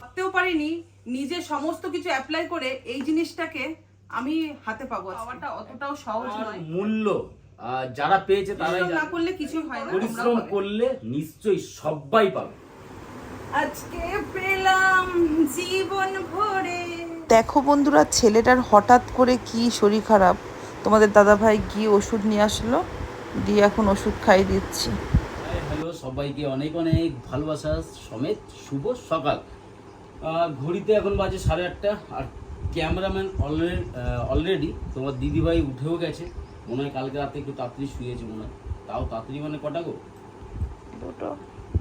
ভাবতেও পারিনি নিজে সমস্ত কিছু অ্যাপ্লাই করে এই জিনিসটাকে আমি হাতে পাবো পাওয়াটা অতটাও সহজ নয়। মূল্য যারা পেয়েছে তারাই না করলে কিছুই হয় না পরিশ্রম করলে নিশ্চয়ই সবাই পাবে। আজকে পেলাম জীবন ভরে। দেখো বন্ধুরা ছেলেটার হঠাৎ করে কি শরীর খারাপ। তোমাদের দাদাভাই গিয়ে ওষুধ নিয়ে আসলো দিয়ে এখন ওষুধ খাইয়ে দিচ্ছি। সবাইকে অনেক অনেক ভালোবাসা সমেত শুভ সকাল। ঘড়িতে এখন বাজে সাড়ে আটটা আর ক্যামেরাম্যান অলরেডি অলরেডি তোমার দিদিভাই উঠেও গেছে। মনে হয় কালকে রাতে একটু তাড়াতাড়ি শুয়েছে মনে হয়। তাও তাড়াতাড়ি মানে কটা গো? দুটো।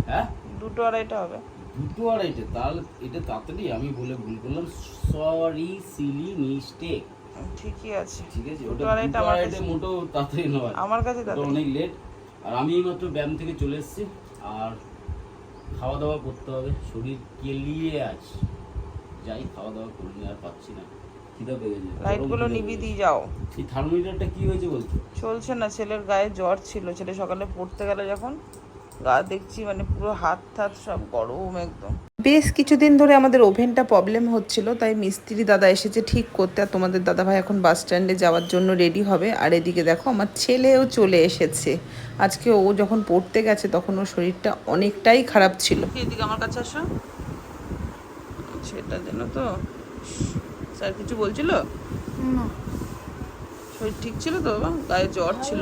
হ্যাঁ? দুটো আড়াইটা হবে। দুটো আড়াইটে? তাহলে এটা তাড়াতাড়ি আমি বলে ভুল করলাম। সরি সিলি মিস্টেক ঠিকই আছে। ঠিক আছে ওটা আড়াইটে কাছে- তাড়াতাড়ি নয়। আমার কাছে তাড়াতাড়ি। অনেক লেট আর আমি এইমাত্র ব্যায়াম থেকে চলে এসেছি আর খাওয়া দাওয়া করতে হবে। শরীর কেলিয়ে আছে যাই খাওয়া দাওয়া করিনি আর পাচ্ছি না। খিদা পেয়ে গেছে। লাইটগুলো নিবি দিয়ে যাও। এই থার্মোমিটারটা কি হয়েছে বলছো চলছে না ছেলের গায়ে জ্বর ছিল। ছেলে সকালে পড়তে গেলে যখন গা দেখছি মানে পুরো হাত থাত সব গরম একদম। বেশ কিছুদিন ধরে আমাদের ওভেনটা প্রবলেম হচ্ছিল তাই মিস্ত্রি দাদা এসেছে ঠিক করতে আর তোমাদের দাদা ভাই এখন বাস স্ট্যান্ডে যাওয়ার জন্য রেডি হবে। আর এদিকে দেখো আমার ছেলেও চলে এসেছে। আজকে ও যখন পড়তে গেছে তখন ওর শরীরটা অনেকটাই খারাপ ছিল। এদিকে আমার কাছে আসো। সেটা যেন তো স্যার কিছু বলছিল? শরীর ঠিক ছিল তো বাবা? গায়ে জ্বর ছিল।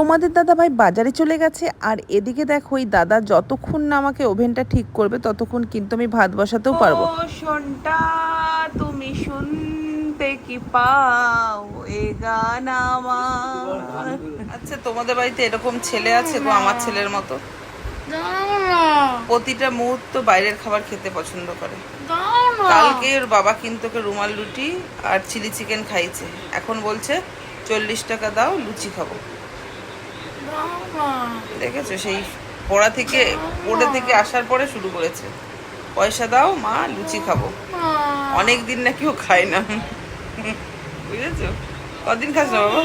তোমাদের দাদা ভাই বাজারে চলে গেছে আর এদিকে দেখো ওই দাদা যতক্ষণ না আমাকে ওভেনটা ঠিক করবে ততক্ষণ কিন্তু আমি ভাত বসাতেও পারব। শোনটা তুমি শুনতে কি পাও? এ গান আমার। আচ্ছা তোমাদের বাড়িতে এরকম ছেলে আছে গো আমার ছেলের মতো? প্রতিটা মুহূর্ত বাইরের খাবার খেতে পছন্দ করে। কালকে ওর বাবা কিন্তু ওকে রুমাল রুটি আর চিলি চিকেন খাইছে এখন বলছে চল্লিশ টাকা দাও লুচি খাব। দেখেছ সেই পড়া থেকে পড়ে থেকে আসার পরে শুরু করেছে। পয়সা দাও মা লুচি খাব। অনেক দিন নাকি ও খায় না। বুঝেছ? কদিন খাস না বাবা?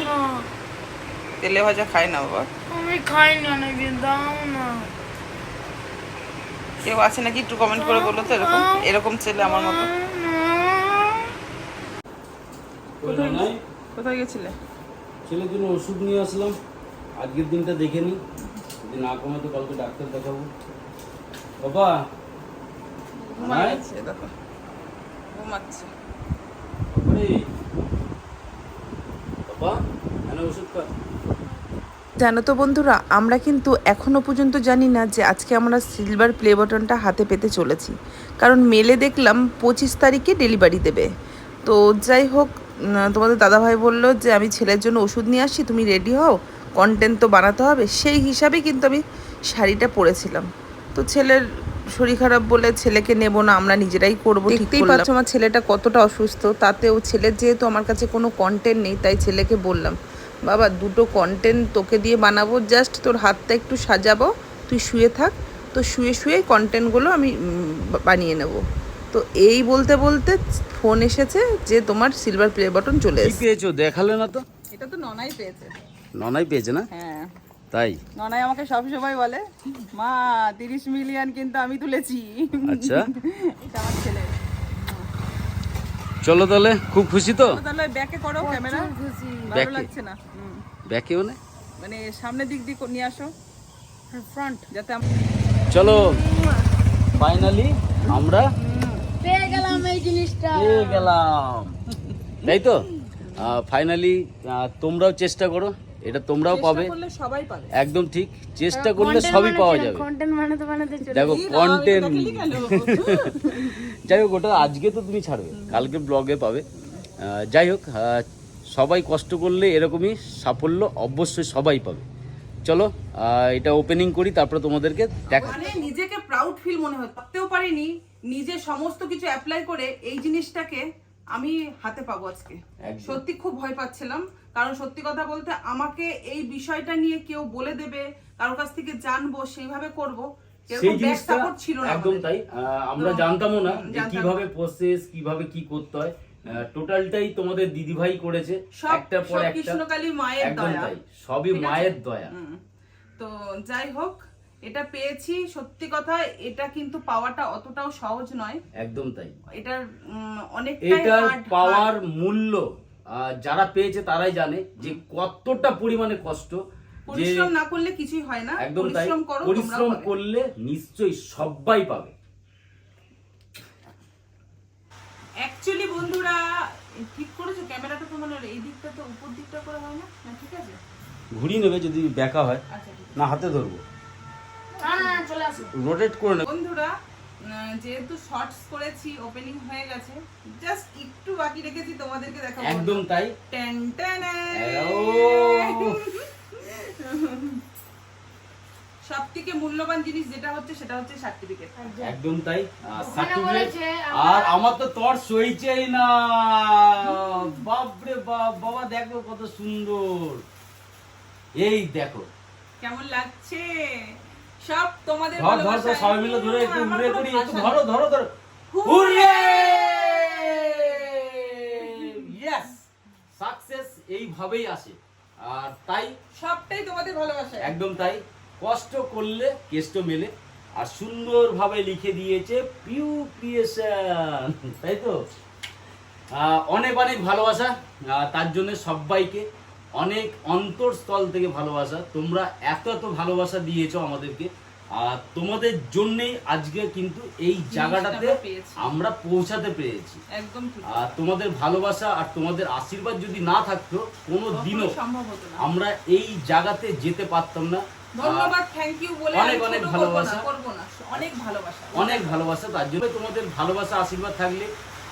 তেলে ভাজা খায় না বাবা? আমি খাই না নাকি দাও না। কেউ আছে নাকি একটু কমেন্ট করে বলো তো এরকম? এরকম ছেলে আমার মতো। কোথায় কোথায় গেছিলে? ছেলের জন্য ওষুধ নিয়ে আসলাম। আজকের দিনটা দেখে নিই। যদি না কমে তো কালকে ডাক্তার দেখাবো। বাবা ঘুমাচ্ছে দেখো। ঘুমাচ্ছে। বাবা এনে ওষুধ খা। জানো তো বন্ধুরা আমরা কিন্তু এখনও পর্যন্ত জানি না যে আজকে আমরা সিলভার প্লে বটনটা হাতে পেতে চলেছি। কারণ মেলে দেখলাম পঁচিশ তারিখে ডেলিভারি দেবে। তো যাই হোক তোমাদের দাদাভাই বলল যে আমি ছেলের জন্য ওষুধ নিয়ে আসছি তুমি রেডি হও। কন্টেন্ট তো বানাতে হবে সেই হিসাবে কিন্তু আমি শাড়িটা পরেছিলাম। তো ছেলের শরীর খারাপ বলে ছেলেকে নেব না আমরা নিজেরাই করব দেখতেই পাচ্ছ আমার ছেলেটা কতটা অসুস্থ তাতেও ছেলের যেহেতু আমার কাছে কোনো কন্টেন্ট নেই তাই ছেলেকে বললাম বাবা দুটো কন্টেন্ট তোকে দিয়ে বানাবো জাস্ট তোর হাতটা একটু সাজাবো তুই শুয়ে থাক তো শুয়ে শুয়ে কন্টেন্টগুলো আমি বানিয়ে নেব। তো এই বলতে বলতে ফোন এসেছে যে তোমার সিলভার প্লে বাটন চলে এসেছে। পেয়েছ দেখালে না তো? এটা তো ননাই পেয়েছে। ননাই পেয়েছে না? হ্যাঁ। তাই? ননাই আমাকে সব সময় বলে মা তিরিশ মিলিয়ন কিন্তু আমি তুলেছি। আচ্ছা। এটা আমার ছেলে। চলো তাহলে খুব খুশি তো? তাহলে ব্যাকে করো ক্যামেরা খুশি। ভালো লাগছে না। ব্যাকে মানে মানে সামনের দিক দিয়ে নিয়ে আসো। ফ্রন্ট যাতে আম- চলো ফাইনালি আমরা পেয়ে গেলাম এই জিনিসটা। পেয়ে গেলাম। তাই তো? ফাইনালি তোমরাও চেষ্টা করো। এটা তোমরাও পাবে। একদম ঠিক চেষ্টা করলে সবই পাওয়া যাবে। কন্টেন্ট বানাতে বানাতে চলে দেখো কন্টেন্ট যাই হোক ওটা আজকে তো তুমি ছাড়বে কালকে ব্লগে পাবে। যাই হোক সবাই কষ্ট করলে এরকমই সাফল্য অবশ্যই সবাই পাবে। চলো আহ, এটা ওপেনিং করি তারপরে তোমাদেরকে দেখা। মানে নিজেকে প্রাউড ফিল মনে হয় ভাবতেও পারিনি নিজে সমস্ত কিছু অ্যাপ্লাই করে এই জিনিসটাকে আমি হাতে পাবো আজকে। সত্যি খুব ভয় পাচ্ছিলাম। কারণ সত্যি কথা বলতে আমাকে এই বিষয়টা নিয়ে কেউ বলে দেবে কারোর কাছ থেকে জানব সেইভাবে করব। সেই জিনিসটা ছিল না একদম তাই। আমরা জানতামও না যে কীভাবে প্রসেস কীভাবে কি করতে হয়। টোটালটাই তোমাদের দিদিভাই করেছে। সব একটার পর একটা। কৃষ্ণকালী মায়ের দয়া। সবই মায়ের দয়া। তো যাই হোক এটা পেয়েছি। সত্যি কথা এটা কিন্তু পাওয়াটা অতটাও সহজ নয়। একদম তাই। এটার অনেকটাই এটার পাওয়ার মূল্য যারা পেয়েছে তারাই জানে যে কতটা পরিমাণে কষ্ট পরিশ্রম না করলে কিছুই হয় না। একদম তাই। পরিশ্রম করো পরিশ্রম করলে নিশ্চয়ই সবাই পাবে। অ্যাকচুয়ালি বন্ধুরা ঠিক করেছ ক্যামেরাটা তো মানে এই দিকটা তো উপর দিকটা করে হয় না? না ঠিক আছে? ঘুরিয়ে নেবে যদি বেঁকা হয়। আচ্ছা না হাতে ধরবো। না না না, চলে আসো। রোটেট করে নেবে। বন্ধুরা যেহেতু শর্টস করেছি ওপেনিং হয়ে গেছে জাস্ট একটু বাকি রেখেছি তোমাদেরকে দেখাবো। একদম তাই? টেন টেন ও। সব থেকে মূল্যবান জিনিস যেটা হচ্ছে সেটা হচ্ছে সার্টিফিকেট একদম। তাই? সার্টিফিকেট আর আমার তো তোর সইছেই না। বাপরে বাপ বাবা দেখো কত সুন্দর। এই দেখো। কেমন লাগছে? সব তোমাদের ধর ধর ধর সবাই মিলে ধরে একটু কোনো করি একটু ধরো ধরো ধরো। হুররে! ইয়েস সাকসেস এইভাবেই আসে। আর তাই সবটাই তোমাদের ভালোবাসা একদম তাই। কষ্ট করলে কেষ্ট মেলে আর সুন্দরভাবে লিখে দিয়েছে পিউ ক্রিয়েশন তাই তো? আহ, অনেক অনেক ভালোবাসা তার জন্য সবাইকে অনেক অন্তরস্থল থেকে ভালোবাসা। তোমরা এত এত ভালোবাসা দিয়েছ আমাদেরকে। আর তোমাদের জন্যেই আজকে কিন্তু এই জায়গাটাতে আমরা পৌঁছাতে পেরেছি। একদম আর তোমাদের ভালোবাসা আর তোমাদের আশীর্বাদ যদি না থাকতো কোনো দিনও আমরা এই জায়গাতে যেতে পারতাম না। ধন্যবাদ থ্যাংক ইউ বলে অনেক অনেক ভালোবাসা। করব না, অনেক ভালোবাসা। অনেক ভালোবাসা তার জন্য তোমাদের ভালোবাসা আশীর্বাদ থাকলে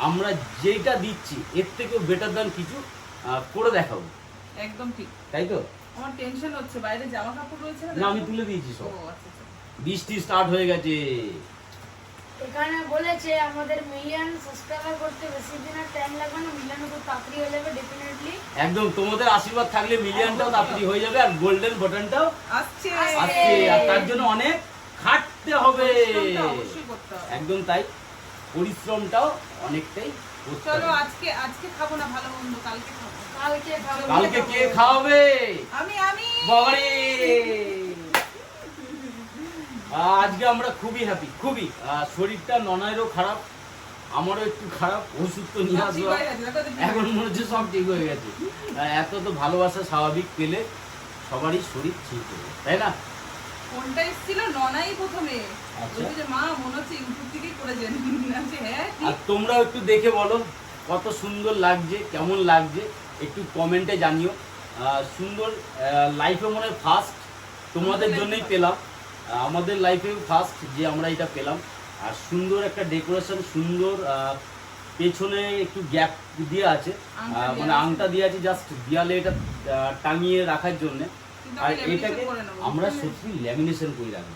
আমরা যেটা দিচ্ছি এর থেকেও বেটার দান কিছু করে দেখাবো। একদম ঠিক। তাই তো? আমার টেনশন হচ্ছে বাইরে জামা কাপড় রয়েছে না? আমি তুলে দিয়েছি সব। আচ্ছা আচ্ছা। বৃষ্টি স্টার্ট হয়ে গেছে। এখানে বলেছে আমাদের মিলিয়ন সাবস্ক্রাইবার করতে বেশি দিন আর টাইম লাগবে না মিলিয়ন খুব তাড়াতাড়ি হয়ে যাবে ডেফিনেটলি একদম তোমাদের আশীর্বাদ থাকলে মিলিয়নটাও তাড়াতাড়ি হয়ে যাবে আর গোল্ডেন বাটনটাও আসছে। আসছে আর তার জন্য অনেক খাটতে হবে। অবশ্যই করতে হবে। একদম তাই। পরিশ্রমটাও অনেকটাই চলো আজকে আজকে খাব না ভালো মন্দ কালকে খাব। কালকে কে খাওয়াবে? আমি আমি। বাবারে। আজকে আমরা খুবই হ্যাপি খুবই। শরীরটা ননায়েরও খারাপ আমারও একটু খারাপ ওষুধ তো নিয়ে এখন মনে হচ্ছে সব ঠিক হয়ে গেছে। এত তো ভালোবাসা স্বাভাবিক পেলে সবারই শরীর ঠিক হবে তাই না? ফোনটা এসেছিল ননাই প্রথমে। আচ্ছা। বলছে যে মা মনে হচ্ছে ইউটিউব করেছেন হ্যাঁ আর ঠিক তোমরাও একটু দেখে বলো কত সুন্দর লাগছে কেমন লাগছে? একটু কমেন্টে জানিও। সুন্দর লাইফে মনে হয় ফার্স্ট তোমাদের জন্যই পেলাম। আমাদের লাইফেও ফার্স্ট যে আমরা এটা পেলাম। আর সুন্দর একটা ডেকোরেশন সুন্দর পেছনে একটু গ্যাপ দিয়ে আছে। মানে। আংটা দিয়ে আছে জাস্ট দেয়ালে এটা টাঙিয়ে রাখার জন্য। আর এটাকে আমরা সত্যি ল্যামিনেশন করে রাখব।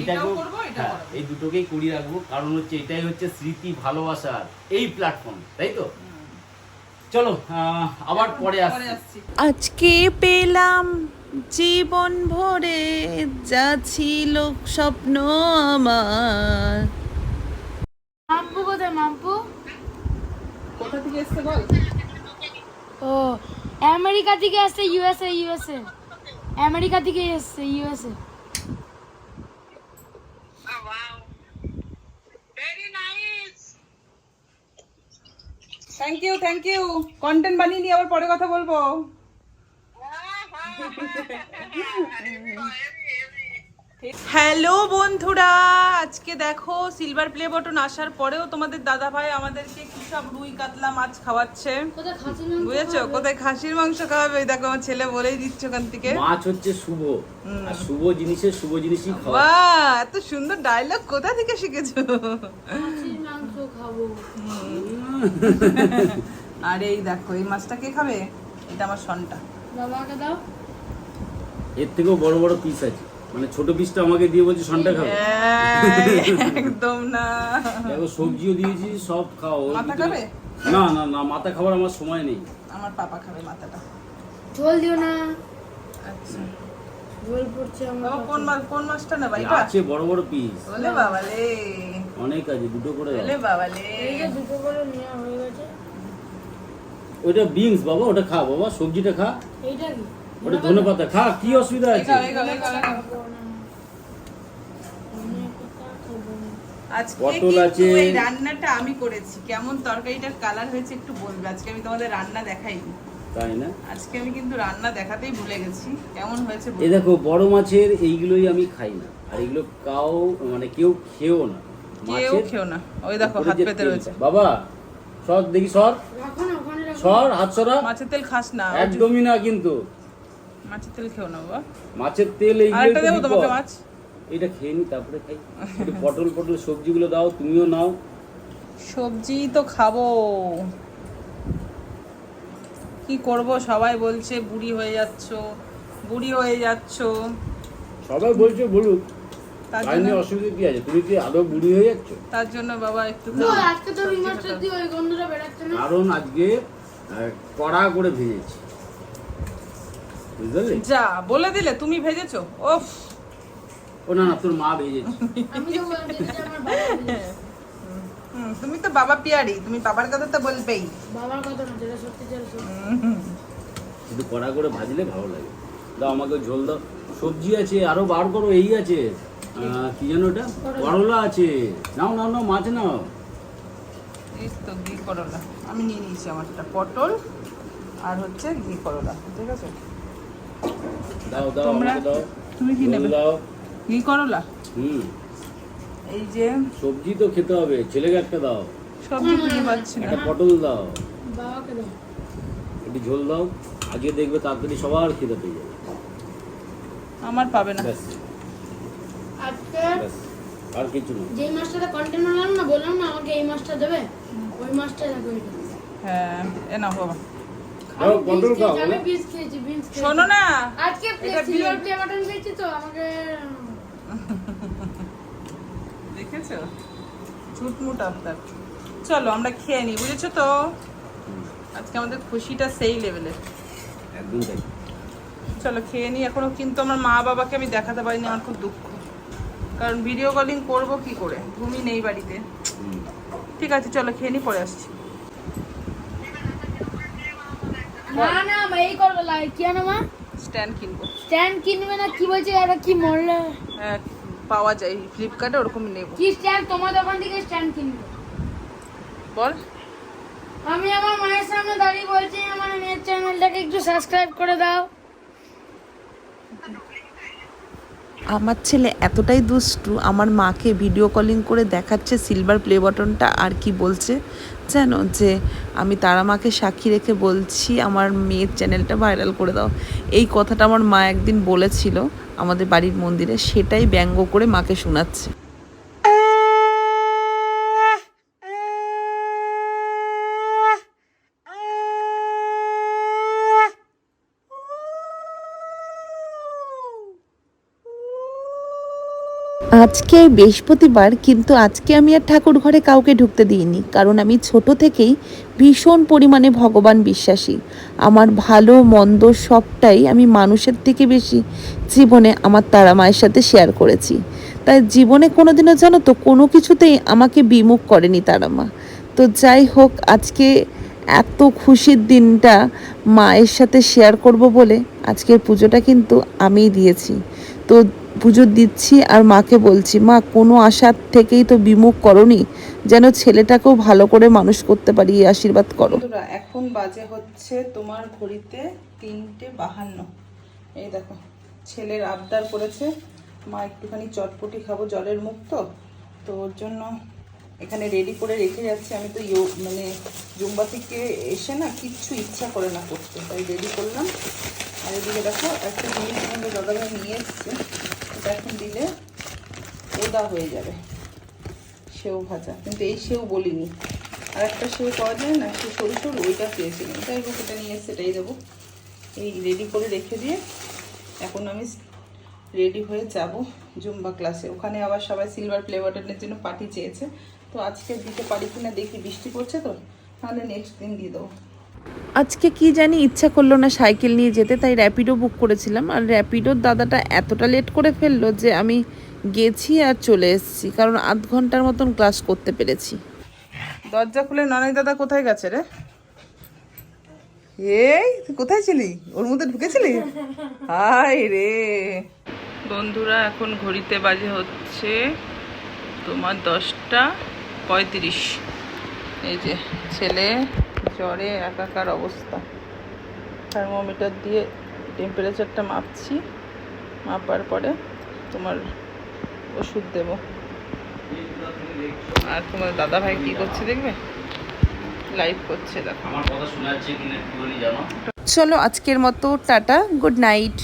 এটাকেও হ্যাঁ, এই দুটোকেই করি রাখব। কারণ হচ্ছে এটাই হচ্ছে স্মৃতি ভালোবাসার এই প্ল্যাটফর্ম তাই তো? চলো আবার পরে আসছি। আজকে পেলাম জীবন ভরে যা ছিল স্বপ্ন আমার। মাম্পু কোথায় মাম্পু? কোথা থেকে এসছে বল? ও আমেরিকা থেকে আসছে ইউএসএ ইউএসএ আমেরিকা থেকে এসছে USA thank you thank you content বানিয়ে নিয়ে আবার পরে কথা বলব। হ্যালো বন্ধুরা আজকে দেখো সিলভার প্লে বটন আসার পরেও তোমাদের দাদা ভাই আমাদেরকে কি সব রুই কাতলা মাছ খাওয়াচ্ছে। বুঝেছ? কোথায় খাসির মাংস খাওয়াবে ওই দেখো আমার ছেলে বলেই দিচ্ছে ওখান থেকে। মাছ হচ্ছে শুভ। আর শুভ জিনিসের শুভ জিনিসই খাওয়া। বাহ এত সুন্দর ডায়লগ কোথা থেকে শিখেছো? খাসির মাংস খাব। আর এই দেখো এই মাছটা কে খাবে? এটা আমার সনটা। বাবাকে দাও। এর থেকেও বড় বড় পিস আছে। মানে ছোট পিসটা আমাকে দিয়ে বলছি সনটা খাবে। একদম না। দেখো সবজিও দিয়েছি সব খাও। মাথা খাবে? না না না মাথা খাবার আমার সময় নেই। আমার পাপা খাবে মাথাটা। ঝোল দিও না। আচ্ছা। ঝোল পড়ছে আমার কোন মাছ কোন মাছটা নেবা? এটা? আছে বড় বড় পিস ওলে বাবালে। অনেক আছে দুটো করে দুটো করে নেওয়া হয়ে গেছে। ওটা বিনস বাবা ওটা খা বাবা সবজিটা খা। এইটা কি? ওটা ধনে পাতা খা কি অসুবিধা আছে? পটল আছে। এই রান্নাটা আমি করেছি। কেমন তরকারিটার কালার হয়েছে একটু বলবে? আজকে আমি তোমাদের রান্না দেখাইনি। তাই না? আজকে আমি কিন্তু রান্না দেখাতেই ভুলে গেছি। কেমন হয়েছে এই দেখো বড় মাছের এইগুলোই আমি খাই না। আর এগুলো কাউ মানে কেউ খেও না। কেউ খেও না। ওই দেখো হাত পেতে রয়েছে। বাবা সর দেখি সর। রাখো না ওখানে রাখো। সর হাত সরা। মাছের তেল খাস না একদমই না কিন্তু। মাছের তেল খেও না বাবা। মাছের তেল আর এইগুলো একটা দেবো তোমাকে মাছ। এটা খেয়ে নি তারপরে খাই। একটু পটল পটল সবজিগুলো দাও তুমিও নাও। সবজি তো খাব। কি করব? সবাই বলছে বুড়ি হয়ে যাচ্ছ বুড়ি হয়ে যাচ্ছ। সবাই বলছে বলুক। তার জন্য অসুবিধা কি আছে? তুমি কি আদৌ বুড়ি হয়ে যাচ্ছ? তার জন্য বাবা একটু তো আজকে তো রিমাস্টার দিয়ে ওই গন্ধটা বেরাচ্ছে না। কারণ আজকে কড়া করে ভেজেছি। বুঝতে পারলি? যা বলে দিলে তুমি ভেজেছো? ওফ। ও না না তোর মা ভেজেছে। আমি তো আমার বাবা। তুমি তো বাবা পিয়ারি তুমি বাবার কথা তো বলবেই। বাবার কথা না যেটা সত্যি যেটা সত্যি। কিন্তু কড়া করে ভাজলে ভালো লাগে। দাও আমাকে ঝোল দাও। সবজি আছে আরও বার করো এই আছে। কি যেন ওটা? করলা আছে। নাও নাও নাও মাছ নাও। এই তো ঘি করলা। আমি নিয়ে নিয়েছি আমারটা পটল আর হচ্ছে ঘি করলা ঠিক আছে? দাও দাও তোমরা- দাও। তুমি কি নেবে। দাও। ঘি করলা? হুম। এই যে সবজি তো খেতে হবে ছেলেকে একটা দাও। সবজি খুঁজে পাচ্ছি না। একটা পটল দাও। বাবাকে দাও। একটু ঝোল দাও। আজকে দেখবে তাড়াতাড়ি সবার খেতে পেয়ে যাবে। আমার পাবে না। আজকে আর কিছু না। যেই মাছটাতে কন্টেন্ট আনলাম না বললাম না আমাকে এই মাছটা দেবে ওই মাছটা এটা হ্যাঁ এ নাও বাবা। শোনো না। আজকে সিলভার প্লে বাটন খেয়েছি তো আমাকে দেখেছ? ঝুটমুট আপনার চলো আমরা খেয়ে নিই বুঝেছ তো? আজকে আমাদের খুশিটা সেই লেভেলের একদম তাই। চলো খেয়ে নিই। এখনও কিন্তু আমার মা বাবাকে আমি দেখাতে পারিনি আমার খুব দুঃখ। কারণ ভিডিও কলিং করব কি করে? ঘুমই নেই বাড়িতে। ঠিক আছে চলো খেয়ে নিই পরে আসছি। না না এই করবে লাগে কি আনো মা? স্ট্যান্ড কিনবো। স্ট্যান্ড কিনবে না কি বলছে এটা কি মরলে? হ্যাঁ পাওয়া যায় ফ্লিপকার্টে ওরকমই নেব। কি স্ট্যান্ড তোমার দোকান থেকে স্ট্যান্ড কিনবে। বল। আমি আমার মায়ের সামনে দাঁড়িয়ে বলছি আমার মেয়ের চ্যানেলটাকে একটু সাবস্ক্রাইব করে দাও। আমার ছেলে এতটাই দুষ্টু, আমার মাকে ভিডিও কলিং করে দেখাচ্ছে সিলভার প্লে বটনটা আর কি বলছে। জানো যে, আমি তারা মাকে সাক্ষী রেখে বলছি, আমার মেয়ের চ্যানেলটা ভাইরাল করে দাও। এই কথাটা আমার মা একদিন বলেছিল আমাদের বাড়ির মন্দিরে, সেটাই ব্যঙ্গ করে মাকে শোনাচ্ছে। আজকে বৃহস্পতিবার, কিন্তু আজকে আমি আর ঠাকুর ঘরে কাউকে ঢুকতে দিইনি, কারণ আমি ছোট থেকেই ভীষণ পরিমাণে ভগবান বিশ্বাসী। আমার ভালো, মন্দ সবটাই আমি মানুষের থেকে বেশি জীবনে আমার তারা মায়ের সাথে শেয়ার করেছি। তাই জীবনে কোনোদিনও জানো তো, কোনো কিছুতেই আমাকে বিমুখ করেনি তারা মা। তো যাই হোক, আজকে এত খুশির দিনটা মায়ের সাথে শেয়ার করব বলে আজকের পুজোটা কিন্তু আমিই দিয়েছি। তো পুজো দিচ্ছি আর মাকে বলছি, মা, কোনো আশার থেকেই তো বিমুখ করনি, যেন ছেলেটাকেও ভালো করে মানুষ করতে পারি আশীর্বাদ করো। এখন বাজে হচ্ছে তোমার ঘড়িতে তিনটে বাহান্ন। এই দেখো, ছেলের আবদার করেছে, মা, একটুখানি চটপটি খাব, জলের মুখ তো তো ওর জন্য এখানে রেডি করে রেখে যাচ্ছে। আমি তো মানে জুম্বা থেকে এসে না কিচ্ছু ইচ্ছা করে না করতে, তাই রেডি করলাম। আর এদিকে দেখো, একটা জিনিস আমাদের দাদাভাই নিয়ে এসছে। এটা এখন দিলে ওদা হয়ে যাবে। সেও ভাজা। কিন্তু এই সেও বলিনি। আর একটা সেও পাওয়া যায় না সে সরু সরু, ওইটা পেয়েছিলাম যাই হোক এটা নিয়ে সেটাই দেবো। এই রেডি করে রেখে দিয়ে এখন আমি রেডি হয়ে যাব জুম্বা ক্লাসে ওখানে আবার সবাই সিলভার প্লে বাটনের জন্য পার্টি চেয়েছে। তো আজকে দিতে পারি কিনা দেখি, বৃষ্টি পড়ছে তো? তাহলে নেক্সট দিন দিয়ে দেবো। আজকে কি জানি ইচ্ছা করল না সাইকেল নিয়ে যেতে, তাই র্যাপিডো বুক করেছিলাম। আর র্যাপিডোর দাদাটা এতটা লেট করে ফেলল যে আমি গেছি আর চলে এসেছি, কারণ আধ ঘণ্টার মতন ক্লাস করতে পেরেছি। দরজা খুলে ননাই দাদা কোথায় গেছে রে? এই, তুই কোথায় ছিলি? ওর মধ্যে ঢুকেছিলি? হাই রে। বন্ধুরা, এখন ঘড়িতে বাজে হচ্ছে তোমার দশটা পঁয়ত্রিশ। এই যে ছেলে জ্বরে একাকার অবস্থা। থার্মোমিটার দিয়ে টেম্পারেচারটা মাপছি। মাপার পরে তোমার ওষুধ দেব। আর তোমার দাদা ভাই কী করছে দেখবে? লাইভ করছে দেখো। আমার কথা শোনা যাচ্ছে কিনা একটুখানি জানো? চলো আজকের মতো টাটা গুড নাইট